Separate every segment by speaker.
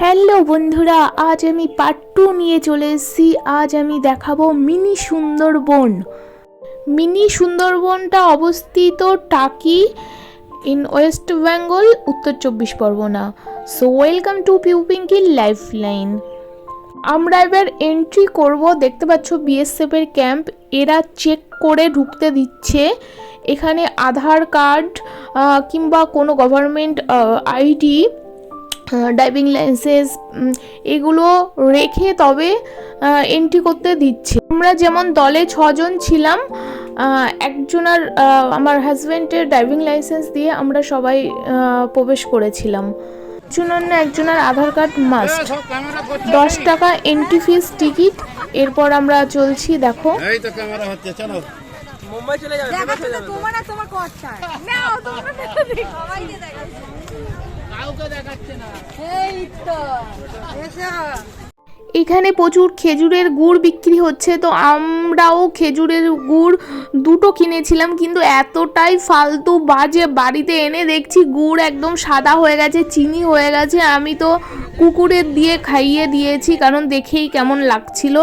Speaker 1: Hello বন্ধুরা, আজ আমি পার্ট টু নিয়ে চলে এসেছি। আজ আমি দেখাবো মিনি সুন্দরবন। মিনি সুন্দরবনটা অবস্থিত টাকি in West Bengal Uttar Chabbish Pargana. So welcome to Piupinky life line আমরা এবার এন্ট্রি করব। দেখতে পাচ্ছ বিএসএফ এর ক্যাম্প এরা চেক করে ঢুকতে দিচ্ছে। এখানে আধার কার্ড কিংবা কোনো গভর্নমেন্ট আইডি ড্রাইভিং লাইসেন্স এগুলো রেখে তবে এন্ট্রি করতে দিচ্ছে। আমরা যেমন দলে ছজন ছিলাম একজনার আমার হাজব্যান্ডের ড্রাইভিং লাইসেন্স দিয়ে আমরা সবাই প্রবেশ করেছিলাম। একজনের না একজনের আধার কার্ড মাস্ট দশ টাকা এন্ট্রি ফিস টিকিট এরপর আমরা চলছি দেখো।
Speaker 2: এই তো ক্যামেরা হচ্ছে চলো।
Speaker 3: মুম্বাই চলে যাবে
Speaker 4: দেখাচ্ছে তো তোমার আর তোমার
Speaker 1: এখানে প্রচুর খেজুরের গুড় বিক্রি হচ্ছে তো আমরাও খেজুরের গুড় দুটো কিনেছিলাম কিন্তু এতটাই ফালতু বাজে বাড়িতে এনে দেখছি গুড় একদম সাদা হয়ে গেছে চিনি হয়ে গেছে আমি তো কুকুরের দিয়ে খাইয়ে দিয়েছি কারণ দেখেই কেমন লাগছিল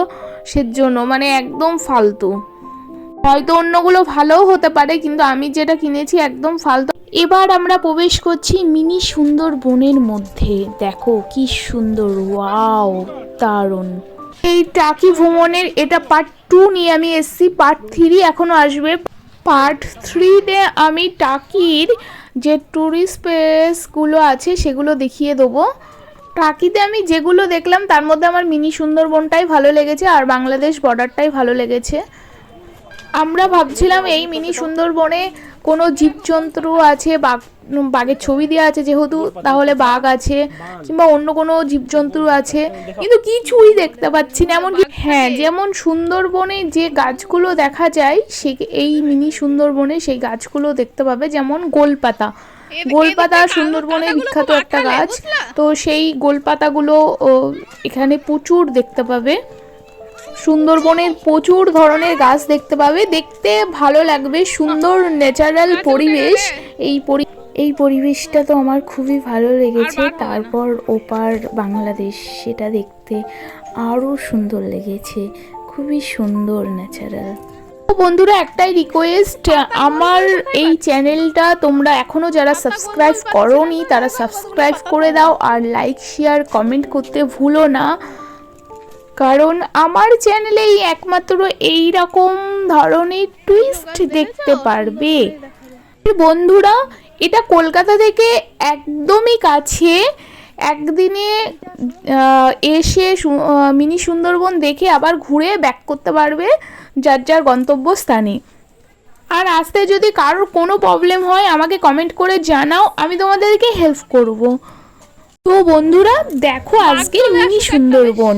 Speaker 1: সের জন্য মানে একদম ফালতু। হয়তো অন্যগুলো ভালোও হতে পারে কিন্তু আমি যেটা কিনেছি একদম ফালতু। এবার আমরা প্রবেশ করছি মিনি সুন্দরবনের মধ্যে। দেখো, কি সুন্দর, ওয়াও, দারুণ। এই টাকি ভ্রমণের এটা পার্ট টু নিয়ে আমি এসছি পার্ট থ্রি এখনও আসবে। পার্ট থ্রিতে আমি টাকির যে ট্যুরিস্ট প্লেসগুলো আছে সেগুলো দেখিয়ে দেবো। টাকিতে আমি যেগুলো দেখলাম, তার মধ্যে আমার মিনি সুন্দরবনটাই ভালো লেগেছে আর বাংলাদেশ বর্ডারটাই ভালো লেগেছে। আমরা ভাবছিলাম এই মিনি সুন্দরবনে কোনো জীবজন্তু আছে বাঘ বাঘের ছবি দেওয়া আছে যেহেতু তাহলে বাঘ আছে কিংবা অন্য কোনো জীবজন্তু আছে কিন্তু কিছুই দেখতে পাচ্ছি না। এমনকি হ্যাঁ যেমন সুন্দরবনে যে গাছগুলো দেখা যায় সে এই মিনি সুন্দরবনে সেই গাছগুলো দেখতে পাবে যেমন গোলপাতা। গোলপাতা সুন্দরবনে বিখ্যাত একটা গাছ। তো সেই গোলপাতাগুলো এখানে প্রচুর দেখতে পাবে। সুন্দরবনের প্রচুর ধরনের গাছ দেখতে পাবে। দেখতে ভালো লাগবে, সুন্দর ন্যাচারাল পরিবেশ। এই পরি, এই পরিবেশটা তো আমার খুবই ভালো লেগেছে। তারপর ওপার বাংলাদেশ, সেটা দেখতে আরও সুন্দর লেগেছে। খুবই সুন্দর ন্যাচারাল বন্ধুরা, একটাই রিকোয়েস্ট আমার এই চ্যানেলটা তোমরা এখনও যারা সাবস্ক্রাইব করোনি, তারা সাবস্ক্রাইব করে দাও। আর লাইক শেয়ার কমেন্ট করতে ভুলো না। কারণ আমার চ্যানেলেই একমাত্র এই রকম ধরনের টুইস্ট দেখতে পারবে। বন্ধুরা এটা কলকাতা থেকে একদমই কাছে। একদিনে এসে মিনি সুন্দরবন দেখে আবার ঘুরে ব্যাক করতে পারবে যার যার গন্তব্যস্থানে। আর আসতে যদি কারোর কোনো প্রবলেম হয় আমাকে কমেন্ট করে জানাও আমি তোমাদেরকে হেল্প করব। তো বন্ধুরা দেখো আজকে মিনি সুন্দরবন।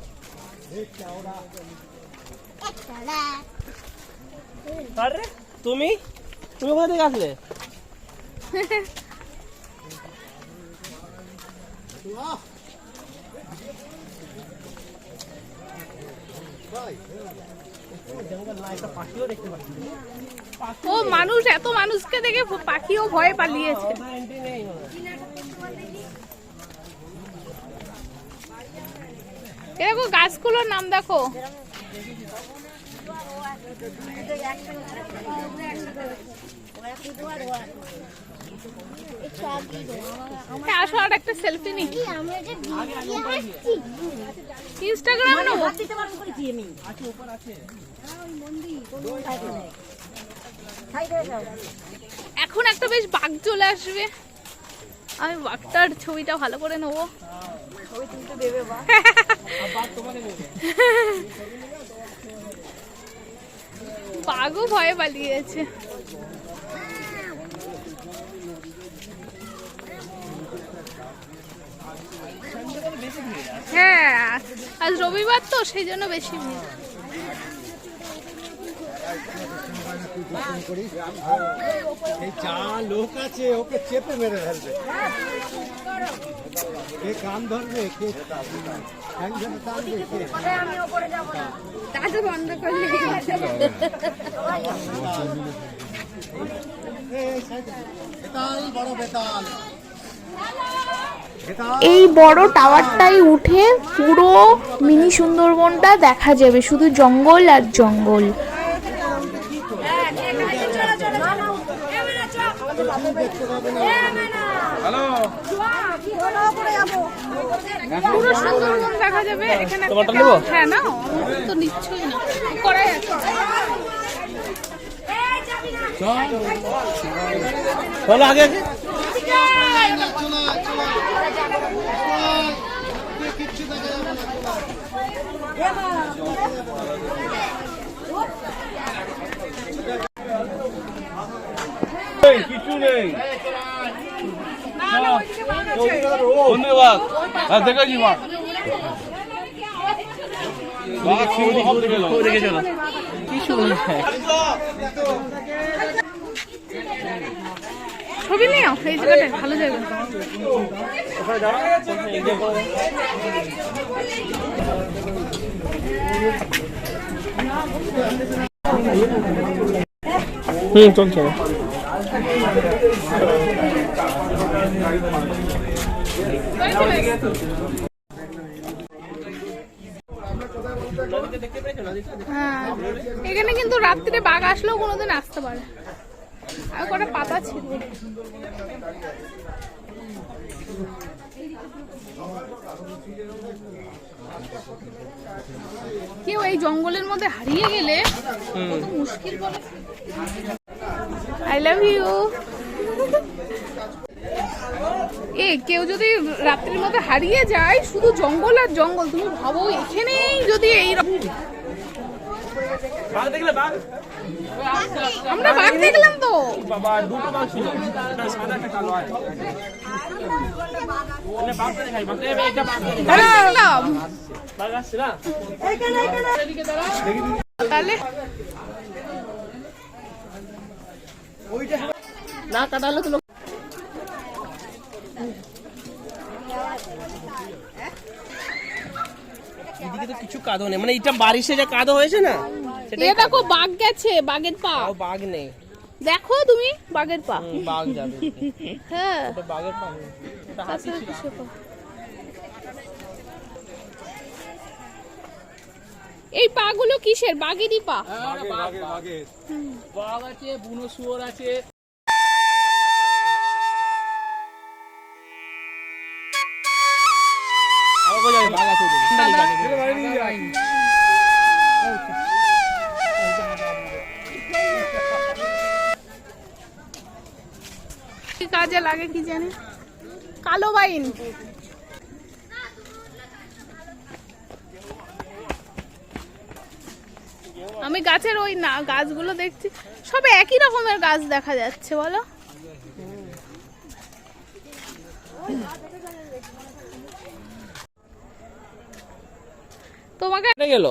Speaker 2: আরে
Speaker 3: তুমি? তুমি কোথা থেকে আসলে?
Speaker 4: ও মানুষ এত মানুষকে দেখে পাখিও ভয়ে পালিয়েছে। দেখো গাছগুলোর নাম দেখো। আসো আর একটা সেলফি নি। ইনস্টাগ্রাম নেব? এখন একটা বেশ বাঘ চলে আসবে। আমি বাঘটার ছবিটা ভালো করে নেব। বাঘও ভয়ে পালিয়েছে। হ্যাঁ আজ রবিবার তো সেই জন্য বেশি ভিড়।
Speaker 2: এই যা লোক আছে ওকে চেপে মেরে ফেলবে। কে কান ধরবে কে ঠ্যাং টানবে কে? বেতাল বড় বেতাল বেতাল
Speaker 4: এই বড় টাওয়ারটাই উঠে পুরো মিনি সুন্দরবনটা দেখা যাবে শুধু জঙ্গল আর জঙ্গল। পুরো সুন্দরবন দেখা যাবে এখানে
Speaker 3: তোমারটা নেব?
Speaker 4: হ্যাঁ না তো নিচ্ছই না করাই আছে।
Speaker 3: চলো আগে আগে।
Speaker 5: কিছু নেই ধন্যবাদ। হ্যাঁ দেখেছি মা বাঘ সিংহ হবে গেল
Speaker 3: দেখে চলো কি সুন্দর
Speaker 4: ছবি নিও এই জায়গাটা ভালো জায়গা
Speaker 3: হুম চলছে
Speaker 4: হ্যাঁ এখানে কিন্তু রাত্রিরে বাঘ আসলেও কোনোদিন আসতে পারে। আর কটা পাতা ছিল। কেউ এই জঙ্গলের মধ্যে হারিয়ে গেলে মুশকিল বলে আই লাভ ইউ এ কেউ যদি রাত্রির মধ্যে হারিয়ে যায় শুধু জঙ্গল আর জঙ্গল তুমি ভাবো এখানেই যদি এই আমরা বাঘ দেখলাম তো।
Speaker 3: বাবা দুটো বাঘ ছিল একটা সাদা একটা কালো আছে মানে বাঘটা দেখাই বাঘ এই একটা বাঘ দেখাই।
Speaker 4: বাঘ দেখলাম
Speaker 3: বাঘ আসছে না
Speaker 4: তাহলে
Speaker 3: না কাটালে তো লোক এদিকে তো কিছু কাদো নেই। মানে এটা বারিশে যে কাদো হয়েছে না সেটাই
Speaker 4: এ দেখো বাঘ গেছে বাঘের পা।
Speaker 3: তাও বাঘ নেই।
Speaker 4: দেখো তুমি বাঘের পা।
Speaker 3: বাঘ যাবে।
Speaker 4: হ্যাঁ।
Speaker 3: ওটা বাঘের পা নেই। হাতি ছিল।
Speaker 4: কিসের এই পাগুলো কিসের? বাঘেরই পা।
Speaker 3: বাঘ আছে বুনো শুয়োর আছে।
Speaker 4: কাজে লাগে কি জানি? কালো বাইন। আমি গাছের ওই না গাছগুলো দেখছি, সব একই রকমের গাছ দেখা যাচ্ছে, বলো? তোমাকে
Speaker 3: গেল।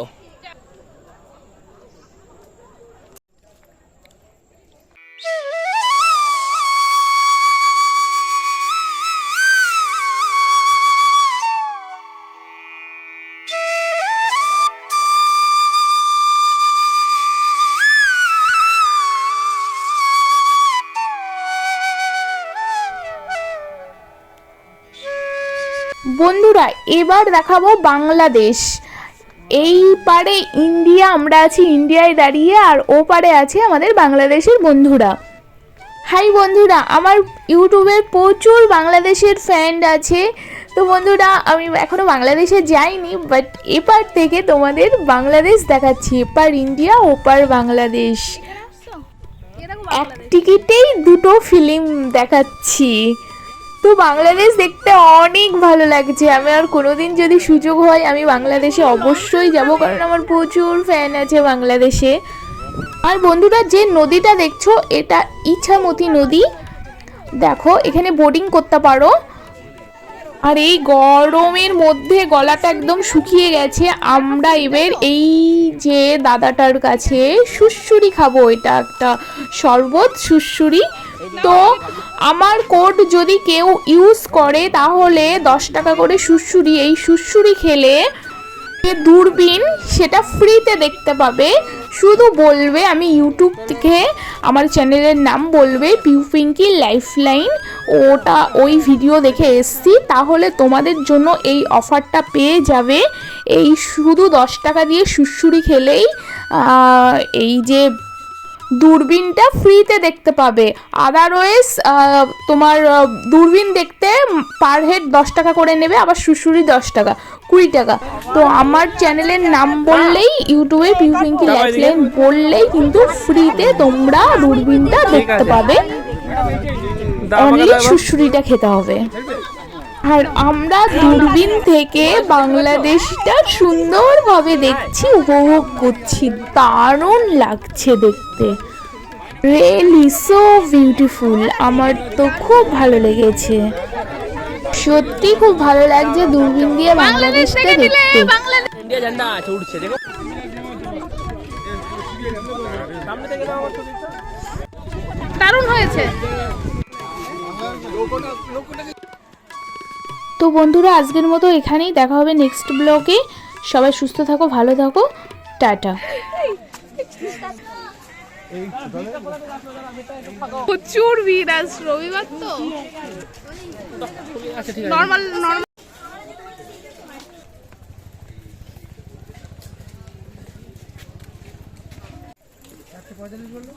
Speaker 1: বন্ধুরা এবার দেখাবো বাংলাদেশ। এই পারে ইন্ডিয়া, আমরা আছি ইন্ডিয়ায় দাঁড়িয়ে আর ও পারে আছে আমাদের বাংলাদেশের বন্ধুরা। হাই বন্ধুরা, আমার ইউটিউবে প্রচুর বাংলাদেশের ফ্যান্ড আছে। তো বন্ধুরা, আমি এখনও বাংলাদেশে যাইনি বাট এপার থেকে তোমাদের বাংলাদেশ দেখাচ্ছি, এপার ইন্ডিয়া, ওপার বাংলাদেশ। এক টিকিটেই দুটো ফিল্ম দেখাচ্ছি। তো বাংলাদেশ দেখতে অনেক ভালো লাগছে। আমি আর কোনোদিন যদি সুযোগ হয়, আমি বাংলাদেশে অবশ্যই যাব, কারণ আমার প্রচুর ফ্যান আছে বাংলাদেশে। আর বন্ধুরা, যে নদীটা দেখছ, এটা ইছামতি নদী। দেখো, এখানে বোটিং করতে পারো। আর এই গরমের মধ্যে গলাটা একদম শুকিয়ে গেছে। আমরা এবার এই যে দাদাটার কাছে সুসুরি খাব, এটা একটা শরবত সুসুরি তো আমার কোড যদি কেউ ইউজ করে, তাহলে দশ টাকা করে সুসুরি এই সুসুরি খেলে যে দূরবীন, সেটা ফ্রিতে দেখতে পাবে। শুধু বলবে, আমি ইউটিউব থেকে আমার চ্যানেলের নাম বলবে পিউ পিঙ্কি লাইফলাইন ওটা ওই ভিডিও দেখে এসছি, তাহলে তোমাদের জন্য এই অফারটা পেয়ে যাবে। এই শুধু দশ টাকা দিয়ে সুসুরি খেলেই এই যে দূরবীনটা ফ্রিতে দেখতে পাবে। আদারওয়াইজ তোমার দূরবীন দেখতে পার হেড দশ টাকা করে নেবে আবার শুশুরি দশ টাকা কুড়ি টাকা। তো আমার চ্যানেলের নাম বললেই ইউটিউবে পিউ পিঙ্কি লাইফলাইন বললেই কিন্তু ফ্রিতে তোমরা দূরবীনটা দেখতে পাবে। অনলি শুশুরিটা খেতে হবে। আর আমরা দূরবীন থেকে বাংলাদেশটা সুন্দরভাবে দেখছি উপভোগ করছি। দারুণ লাগছে দেখতে। রিয়েলি সো বিউটিফুল আমার তো খুব ভালো লেগেছে। সত্যি খুব ভালো লাগছে দূরবীন দিয়ে বাংলাদেশটা দেখতে।
Speaker 3: ইন্ডিয়া ঝান্ডা
Speaker 1: তো বন্ধুরা, আজকের মতো এখানেই দেখা হবে নেক্সট ব্লগে সবাই সুস্থ থাকো, ভালো থাকো। টাটা।
Speaker 4: প্রচুর ভিড় আজ, রবিবার তো। নর্মাল নর্মাল
Speaker 2: পঁয়তাল্লিশ বলল